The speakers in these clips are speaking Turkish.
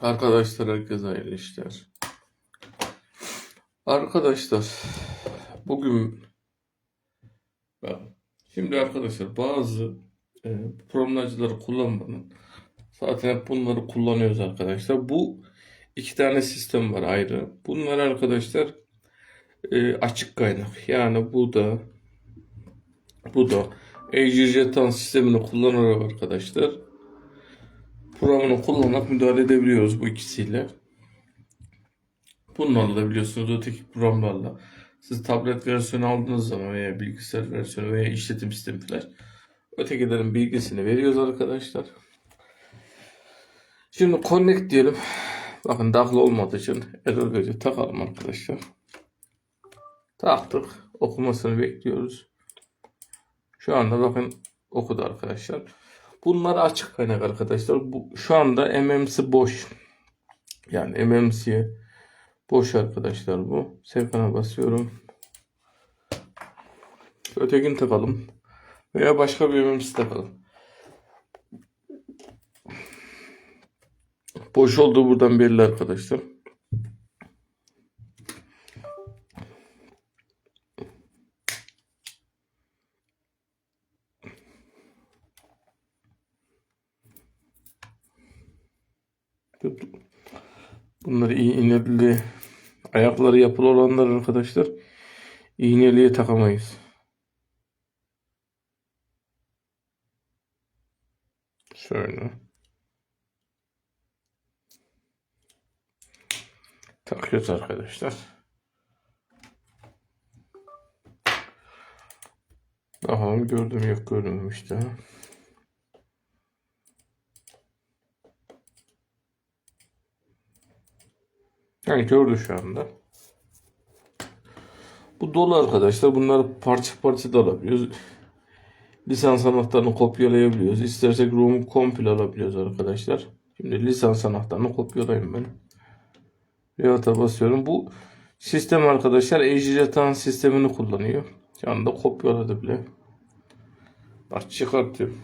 Arkadaşlar herkese hayırlı işler. Arkadaşlar bugün şimdi arkadaşlar bazı e, programlacıları kullanmanın zaten hep bunları kullanıyoruz arkadaşlar. Bu iki tane sistem var ayrı. Bunlar arkadaşlar e, açık kaynak. Yani bu da bu da Azure sistemini kullanarak arkadaşlar programını kullanarak müdahale edebiliyoruz bu ikisiyle. Bunlarla da biliyorsunuz öteki programlarla siz tablet versiyonu aldığınız zaman veya bilgisayar versiyonu veya işletim sistemi falan ötekilerin bilgisini veriyoruz arkadaşlar. Şimdi connect diyelim. Bakın dahil olmadığı için error veriyor. Takalım arkadaşlar. Taktık. Okumasını bekliyoruz. Şu anda bakın okudu arkadaşlar. Bunlar açık kaynak arkadaşlar. Bu, şu anda MMC boş. Yani MMC boş arkadaşlar bu. Sevkana basıyorum. Ötekini takalım. Veya başka bir MMC takalım. Boş olduğu buradan belli arkadaşlar. Bunları iyi iğneli ayakları yapılı olanlar arkadaşlar iğneliye takamayız. Şöyle. Takıyoruz arkadaşlar. Bakalım gördüm yok görmemiş daha. Yani gördü şu anda. Bu dolu arkadaşlar. Bunları parça parça da alabiliyoruz. Lisans anahtarını kopyalayabiliyoruz. İstersek ROM'u komple alabiliyoruz arkadaşlar. Şimdi lisans anahtarını kopyalayayım ben. Riyata basıyorum. Bu sistem arkadaşlar Ejderhan sistemini kullanıyor. Şu anda kopyaladı bile. Bak çıkartıyorum.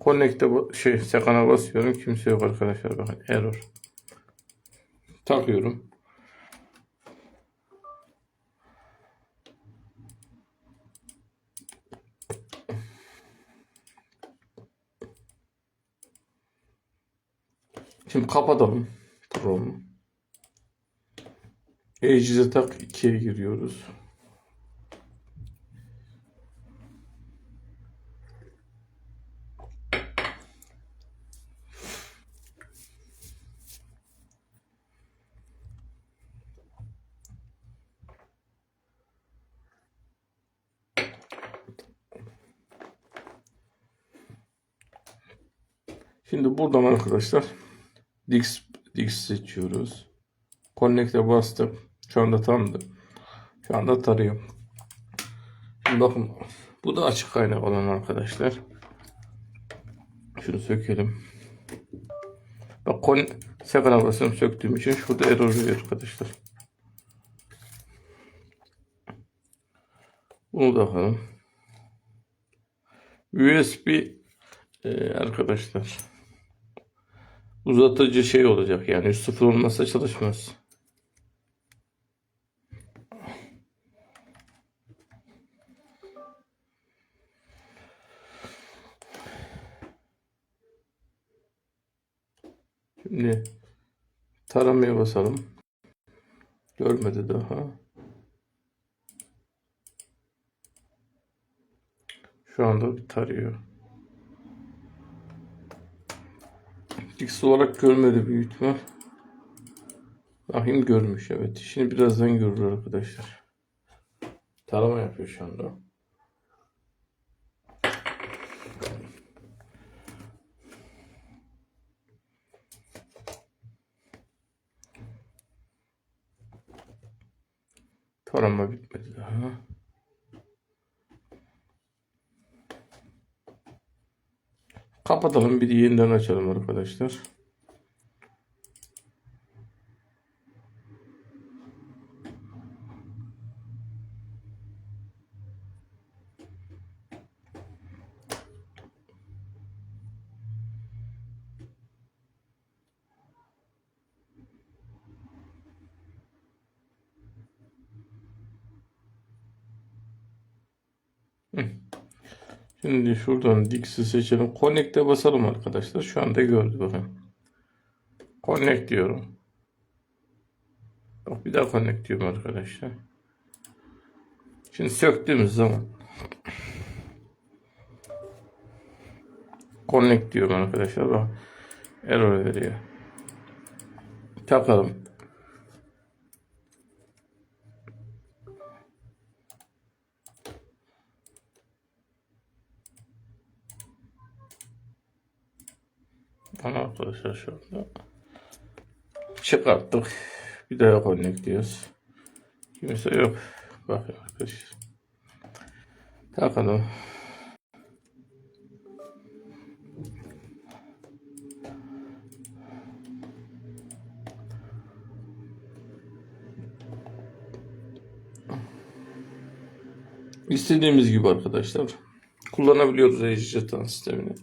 Connect'e şey sekana basıyorum. Kimse yok arkadaşlar. Bakın error. Takıyorum. Şimdi kapatalım Chrome'u. Ejder'e tak 2'ye giriyoruz. Şimdi buradan arkadaşlar Dix, Dix seçiyoruz. Connect'e bastım. Şu anda tamdı. Şu anda tarıyor. Şimdi bakın bu da açık kaynak olan arkadaşlar. Şunu sökelim. Bak kon sekana basıyorum söktüğüm için şurada error veriyor arkadaşlar. Bunu da bakalım. USB e, arkadaşlar uzatıcı şey olacak yani sıfır olmazsa çalışmaz. Şimdi taramaya basalım. Görmedi daha. Şu anda tarıyor. X olarak görmedi büyük ihtimal. Rahim görmüş evet. Şimdi birazdan görür arkadaşlar. Tarama yapıyor şu anda. Tarama bitmedi daha. Kapatalım bir de yeniden açalım arkadaşlar. Hmm. Şimdi şuradan Dix'i seçelim. Connect'e basalım arkadaşlar. Şu anda gördü bakın. Connect diyorum. Bak bir daha connect diyorum arkadaşlar. Şimdi söktüğümüz zaman connect diyorum arkadaşlar. Bak error veriyor. Takalım. Ama arkadaşlar şu anda çıkarttık. Bir daha connect diyoruz. Kimse yok. Bakın arkadaşlar. Takalım. İstediğimiz gibi arkadaşlar kullanabiliyoruz e-jeton sistemini.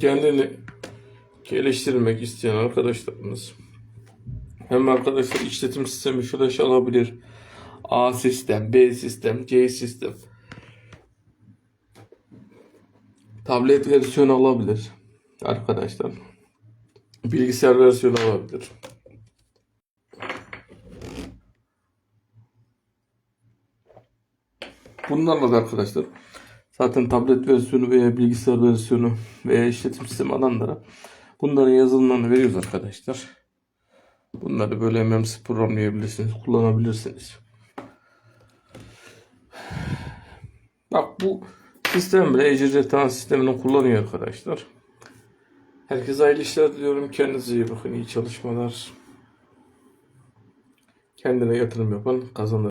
Kendini geliştirmek isteyen arkadaşlarımız hem arkadaşlar işletim sistemi flash alabilir. A sistem, B sistem, C sistem. Tablet versiyonu alabilir arkadaşlar. Bilgisayar versiyonu alabilir. Bunlarla da arkadaşlar zaten tablet versiyonu veya bilgisayar versiyonu veya işletim sistemi alanlara bunların yazılımlarını veriyoruz arkadaşlar. Bunları böyle MMC programlayabilirsiniz, kullanabilirsiniz. Bak bu sistem bile ECRT sistemini kullanıyor arkadaşlar. Herkese hayırlı işler diliyorum. Kendinize iyi bakın. iyi çalışmalar. Kendine yatırım yapan kazanır.